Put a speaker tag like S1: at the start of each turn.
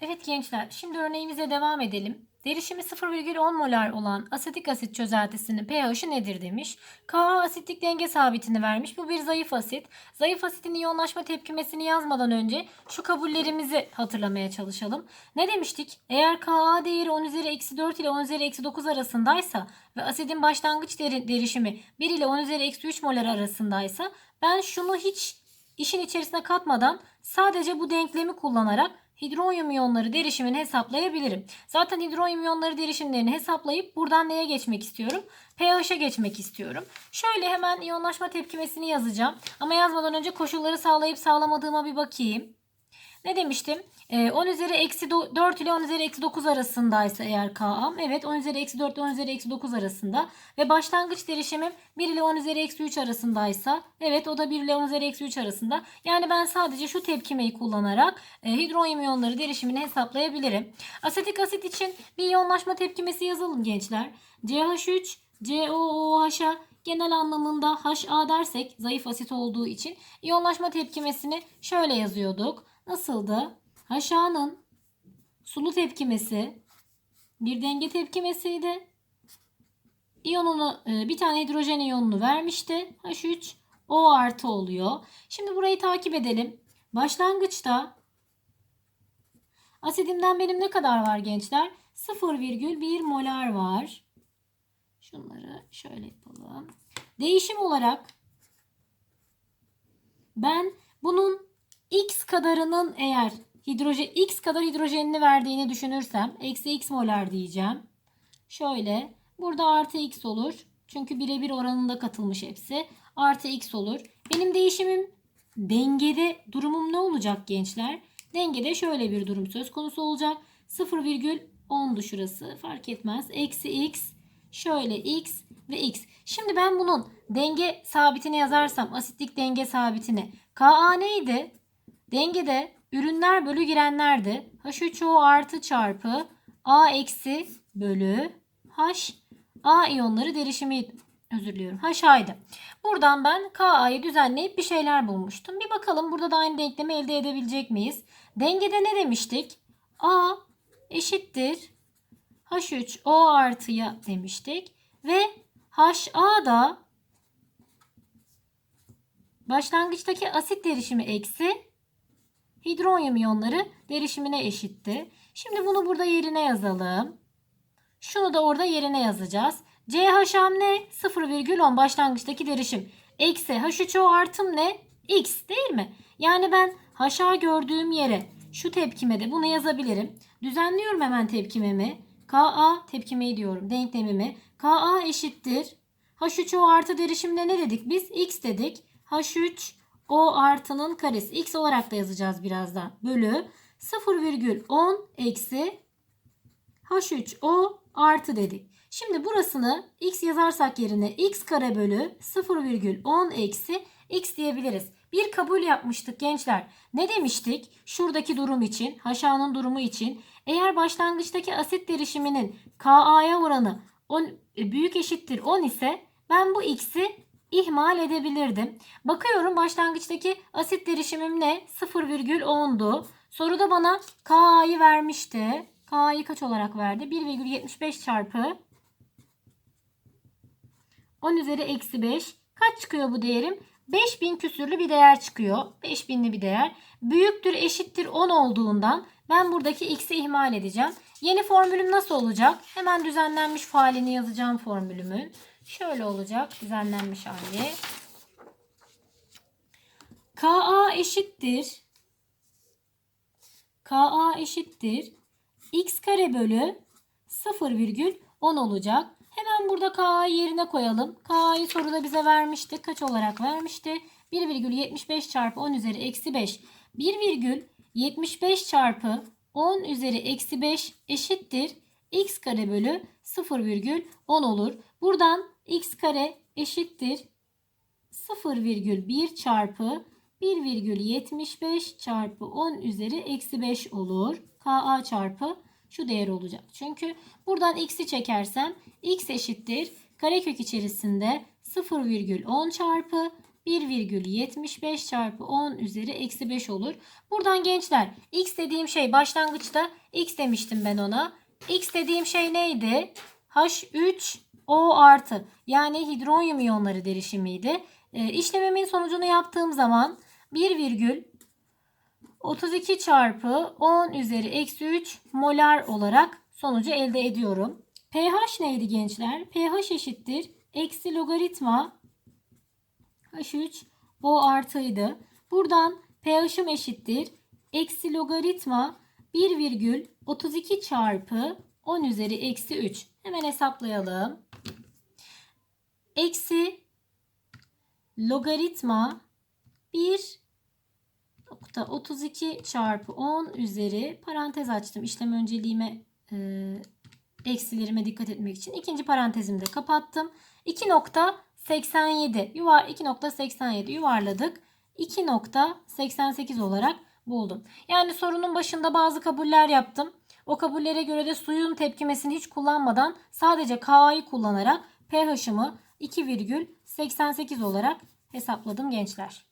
S1: Evet gençler, şimdi örneğimize devam edelim. Derişimi 0,10 molar olan asetik asit çözeltisinin pH'i nedir demiş. Ka asitlik denge sabitini vermiş. Bu bir zayıf asit. Zayıf asitin iyonlaşma tepkimesini yazmadan önce şu kabullerimizi hatırlamaya çalışalım. Ne demiştik? Eğer Ka değeri 10 üzeri eksi 4 ile 10 üzeri eksi 9 arasındaysa ve asidin başlangıç deri- derişimi 1 ile 10 üzeri eksi 3 molar arasındaysa ben şunu hiç işin içerisine katmadan sadece bu denklemi kullanarak hidronyum iyonları derişimini hesaplayabilirim. Zaten hidronyum iyonları derişimlerini hesaplayıp buradan neye geçmek istiyorum? pH'e geçmek istiyorum. Şöyle hemen iyonlaşma tepkimesini yazacağım. Ama yazmadan önce koşulları sağlayıp sağlamadığıma bir bakayım. Ne demiştim? Ee, 10 üzeri eksi do- 4 ile 10 üzeri eksi 9 arasındaysa eğer K'am. Evet 10 üzeri eksi 4 ile 10 üzeri eksi 9 arasında. Ve başlangıç derişimim 1 ile 10 üzeri eksi 3 arasındaysa. Evet o da 1 ile 10 üzeri eksi 3 arasında. Yani ben sadece şu tepkimeyi kullanarak e, hidronyum iyonları derişimini hesaplayabilirim. Asetik asit için bir iyonlaşma tepkimesi yazalım gençler. CH3 COOH'a genel anlamında HA dersek zayıf asit olduğu için iyonlaşma tepkimesini şöyle yazıyorduk. Nasıldı? HA'nın sulu tepkimesi bir denge tepkimesiydi. İyonunu e, bir tane hidrojen iyonunu vermişti. H3 O artı oluyor. Şimdi burayı takip edelim. Başlangıçta asidimden benim ne kadar var gençler? 0,1 molar var. Şöyle yapalım. Değişim olarak ben bunun x kadarının eğer hidrojen x kadar hidrojenini verdiğini düşünürsem eksi x molar diyeceğim. Şöyle burada artı x olur. Çünkü birebir oranında katılmış hepsi. Artı x olur. Benim değişimim dengede durumum ne olacak gençler? Dengede şöyle bir durum söz konusu olacak. 0,10'du şurası fark etmez. Eksi x şöyle x ve x. Şimdi ben bunun denge sabitini yazarsam asitlik denge sabitini Ka neydi? Dengede ürünler bölü girenlerdi. H3O artı çarpı A eksi bölü H A iyonları derişimi özür diliyorum. HA'ydı. Buradan ben KA'yı düzenleyip bir şeyler bulmuştum. Bir bakalım burada da aynı denklemi elde edebilecek miyiz? Dengede ne demiştik? A eşittir H3O artıya demiştik. Ve HA da başlangıçtaki asit derişimi eksi hidronyum iyonları derişimine eşitti. Şimdi bunu burada yerine yazalım. Şunu da orada yerine yazacağız. CH'm ne? 0,10 başlangıçtaki derişim. Eksi H3O artım ne? X değil mi? Yani ben HA gördüğüm yere şu tepkime de bunu yazabilirim. Düzenliyorum hemen tepkimemi. Ka tepkimeyi diyorum denklemimi. Ka eşittir. H3O artı derişimde ne dedik biz? X dedik. H3 O artının karesi. X olarak da yazacağız birazdan. Bölü 0,10 eksi H3O artı dedik. Şimdi burasını x yazarsak yerine x kare bölü 0,10 eksi x diyebiliriz. Bir kabul yapmıştık gençler. Ne demiştik? Şuradaki durum için, HA'nın durumu için eğer başlangıçtaki asit derişiminin KA'ya oranı 10, büyük eşittir 10 ise ben bu x'i ihmal edebilirdim. Bakıyorum başlangıçtaki asit derişimim ne? 0,10'du. Soruda bana KA'yı vermişti. K'yı kaç olarak verdi? 1,75 çarpı 10 üzeri eksi 5. Kaç çıkıyor bu değerim? 5000 küsürlü bir değer çıkıyor. 5000'li bir değer. Büyüktür eşittir 10 olduğundan ben buradaki x'i ihmal edeceğim. Yeni formülüm nasıl olacak? Hemen düzenlenmiş faalini yazacağım formülümün. Şöyle olacak düzenlenmiş hali. Ka eşittir. Ka eşittir. x kare bölü 0,10 olacak. Hemen burada K'yı yerine koyalım. K'yı soruda bize vermişti. Kaç olarak vermişti? 1,75 çarpı 10 üzeri eksi 5. 1,75 çarpı 10 üzeri eksi 5 eşittir. x kare bölü 0,10 olur. Buradan x kare eşittir. 0,1 çarpı 1,75 çarpı 10 üzeri eksi 5 olur. Ka çarpı şu değer olacak. Çünkü buradan x'i çekersem x eşittir karekök içerisinde 0,10 çarpı 1,75 çarpı 10 üzeri eksi 5 olur. Buradan gençler x dediğim şey başlangıçta x demiştim ben ona. x dediğim şey neydi? H3O artı yani hidronyum iyonları derişimiydi. E, işlemimin sonucunu yaptığım zaman 1,32 çarpı 10 üzeri eksi 3 molar olarak sonucu elde ediyorum. pH neydi gençler? pH eşittir. Eksi logaritma H3 O artıydı. Buradan pH'ım eşittir. Eksi logaritma 1,32 çarpı 10 üzeri eksi 3. Hemen hesaplayalım. Eksi logaritma 1.32 çarpı 10 üzeri parantez açtım. İşlem önceliğime e, eksilerime dikkat etmek için. ikinci parantezimi de kapattım. 2.87 yuvar 2.87 yuvarladık. 2.88 olarak buldum. Yani sorunun başında bazı kabuller yaptım. O kabullere göre de suyun tepkimesini hiç kullanmadan sadece K'yı kullanarak pH'ımı 2,88 olarak hesapladım gençler.